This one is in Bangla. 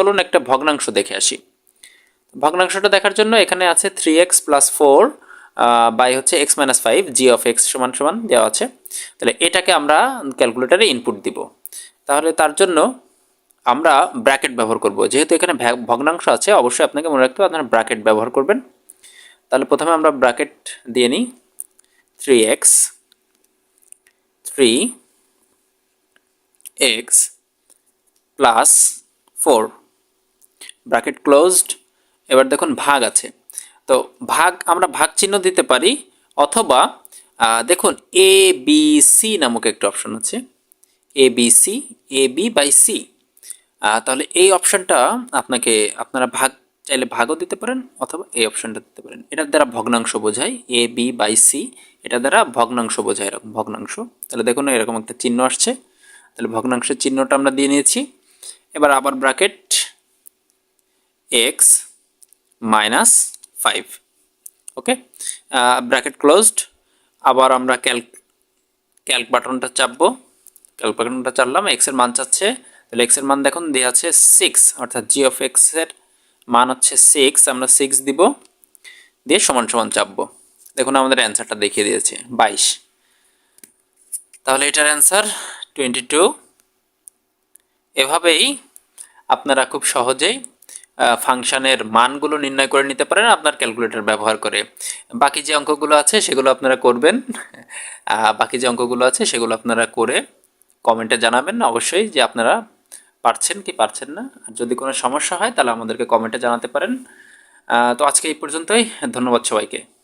চলুন একটা ভগ্নাংশ দেখে আসি। ভগ্নাংশটা দেখার জন্য এখানে আছে three x plus four by হচ্ছে x minus five g of x সমান সমান দেওয়া আছে। তাহলে এটাকে আমরা ক্যালকুলেটারে ইনপুট দিব। তাহলে তার জন্য আমরা ব্র্যাকেট ব্যবহার করব। যেহেতু এখানে ভগ্নাংশ আছে, অবশ্যই আপনাকে মনে রাখতে হবে আপনারা ব্র্যাকেট ব্যবহার করবেন। তাহলে প্রথমে আমরা ব্র্যাকেট দিয়ে নিই। Three x three x plus four bracket closed, এবার দেখুন ভাগ আছে। তো ভাগ, আমরা ভাগ চিহ্ন দিতে পারি, অথবা দেখুন এ বি সি নামক একটা অপশন আছে। A B C A B by C তাহলে এই অপশনটা আপনাকে, আপনারা ভাগ চাইলে ভাগও দিতে পারেন, অথবা এই অপশনটা দিতে পারেন। এটার দ্বারা ভগ্নাংশ বোঝায় এ বি বাই সি এটা দ্বারা ভগ্নাংশ বোঝায় এরকম ভগ্নাংশ। তাহলে দেখুন এরকম একটা চিহ্ন আসছে। তাহলে ভগ্নাংশের চিহ্নটা আমরা দিয়ে নিয়েছি। এবার আবার bracket x minus five okay bracket closed আবার আমরা ক্যালক ক্যালক বাটনটা চাপবো। ক্যালক বাটনটা চাপলাম এক্সের মান চাচ্ছে। তাহলে এক্সের মান দেখুন দেওয়া আছে সিক্স অর্থাৎ জি অফ এক্সের মান হচ্ছে সিক্স আমরা সিক্স দিব। দিয়ে সমান সমান চাপবো। দেখুন, আমাদের অ্যান্সারটা দেখিয়ে দিয়েছে, বাইশ। তাহলে এটার অ্যান্সার টোয়েন্টি টু এভাবেই আপনারা খুব সহজেই ফাংশনের মানগুলো নির্ণয় করে নিতে পারেন আপনার ক্যালকুলেটর ব্যবহার করে। বাকি যে অঙ্কগুলো আছে, সেগুলো আপনারা করবেন। বাকি যে অঙ্কগুলো আছে, সেগুলো আপনারা করে কমেন্টে জানাবেন। অবশ্যই যে আপনারা পারছেন কি পারছেন না। যদি কোনো সমস্যা হয়, তাহলে আমাদেরকে কমেন্টে জানাতে পারেন। তো আজকে এই পর্যন্তই। ধন্যবাদ সবাইকে।